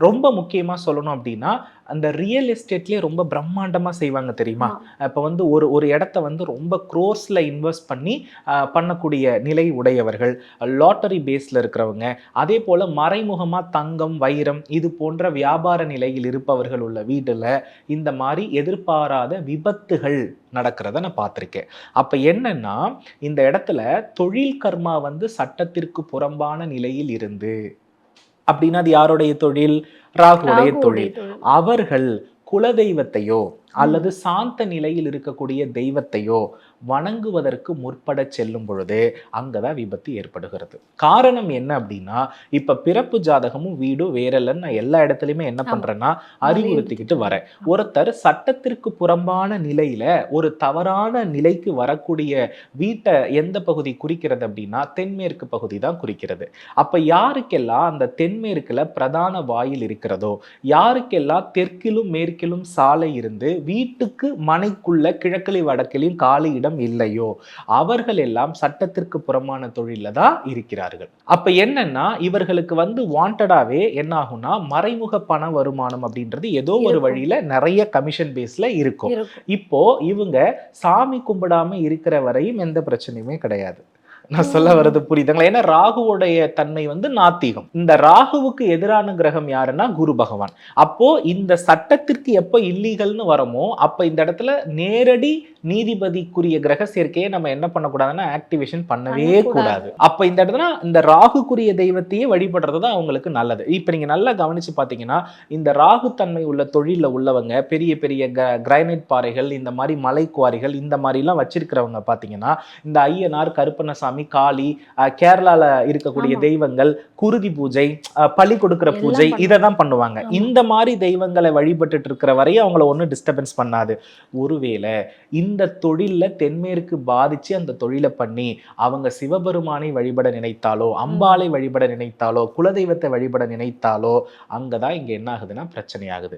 ரொம்ப முக்கியமா சொல்லணும் அப்படின்னா அந்த ரியல் எஸ்டேட்லயே ரொம்ப பிரம்மாண்டமா செய்வாங்க தெரியுமா? இப்போ வந்து ஒரு ஒரு இடத்த வந்து ரொம்ப க்ரோர்ஸ்ல இன்வெஸ்ட் பண்ணி பண்ணக்கூடிய நிலை உடையவர்கள் லாட்டரி பேஸ்ல இருக்கிறவங்க அதே போல மறைமுகமா தங்கம் வைரம் இது போன்ற வியாபார நிலையில் இருப்பவர்கள் உள்ள வீடுல இந்த மாதிரி எதிர்பாராத விபத்துகள் நடக்கிறத நான் பார்த்துருக்கேன். அப்ப என்னன்னா இந்த இடத்துல தொழில் கர்மா வந்து சட்டத்திற்கு புறம்பான நிலையில் இருந்து அப்படின்னா அது யாருடைய தொழில்? ராகுடைய தொழில். அவர்கள் குலதெய்வத்தையோ அல்லது சாந்த நிலையில் இருக்கக்கூடிய தெய்வத்தையோ வணங்குவதற்கு முற்பட செல்லும் பொழுது அங்கதான் விபத்து ஏற்படுகிறது. காரணம் என்ன அப்படின்னா இப்ப பிறப்பு ஜாதகமும் வீடும் வேற இல்லைன்னு நான் எல்லா இடத்துலயுமே என்ன. பண்றேன்னா அறிவுறுத்திக்கிட்டு வரேன். ஒருத்தர் சட்டத்திற்கு புறம்பான நிலையில ஒரு தவறான நிலைக்கு வரக்கூடிய வீட்டை எந்த பகுதி குறிக்கிறது அப்படின்னா தென்மேற்கு பகுதி தான் குறிக்கிறது. அப்ப யாருக்கெல்லாம் அந்த தென்மேற்குல பிரதான வாயில் இருக்கிறதோ யாருக்கெல்லாம் தெற்கிலும் மேற்கிலும் சாலை இருந்து வீட்டுக்கு மனைக்குள்ள கிழக்கிலையும் வடக்கிலையும் காலி இடம் இல்லையோ? அவர்கள் எல்லாம் சட்டத்திற்கு புறமான தொழில தான் இருக்கிறார்கள். அப்ப என்னன்னா இவர்களுக்கு வந்து வாண்டடாவே என்ன ஆகும்னா மறைமுக பண வருமானம் அப்படின்றது ஏதோ ஒரு. வழியில நிறைய கமிஷன் பேஸ்ல இருக்கும். இப்போ இவங்க சாமி கும்பிடாம இருக்கிற வரையும் எந்த பிரச்சனையுமே கிடையாது. நான் சொல்ல வர்றது புரியுதுங்களா? ஏன்னா ராகுவோடைய தன்மை வந்து நாத்திகம். இந்த ராகுவுக்கு எதிரான கிரகம் யாருன்னா குரு பகவான். அப்போ இந்த சட்டத்திற்கு எப்போ இல்லீகல்னு வரமோ அப்ப இந்த இடத்துல நேரடி நீதிபதிக்குரிய கிரக சேர்க்கையை நம்ம என்ன பண்ணக்கூடாதுன்னா ஆக்டிவேஷன் பண்ணவே. கூடாது. அப்ப இந்த இடத்துல இந்த ராகுக்குரிய தெய்வத்தையே வழிபடுறது தான் அவங்களுக்கு நல்லது. இப்ப நீங்க நல்லா கவனிச்சு பாத்தீங்கன்னா இந்த ராகு தன்மை உள்ள தொழில்ல உள்ளவங்க பெரிய பெரிய கிரைனைட் பாறைகள் இந்த மாதிரி மலை குவாரிகள் இந்த மாதிரிலாம் வச்சிருக்கிறவங்க பார்த்தீங்கன்னா இந்த ஐயனார் கருப்பண்ணசாமி காளி அஹ், கேரளால இருக்கக்கூடிய. தெய்வங்கள் குருதி பூஜை பலி கொடுக்கிற பூஜை. இதை தான் பண்ணுவாங்க. இந்த மாதிரி தெய்வங்களை வழிபட்டுட்டு இருக்கிற வரையும் அவங்கள ஒன்றும் டிஸ்டர்பன்ஸ் பண்ணாது ஒருவேளை இந்த தொழில்ல தென்மேற்கு பாதிச்சு அந்த தொழிலை பண்ணி அவங்க சிவபெருமானை வழிபட நினைத்தாலோ அம்பாளை வழிபட நினைத்தாலோ குலதெய்வத்தை வழிபட நினைத்தாலோ அங்கதான் இங்க என்ன ஆகுதுன்னா பிரச்சனை ஆகுது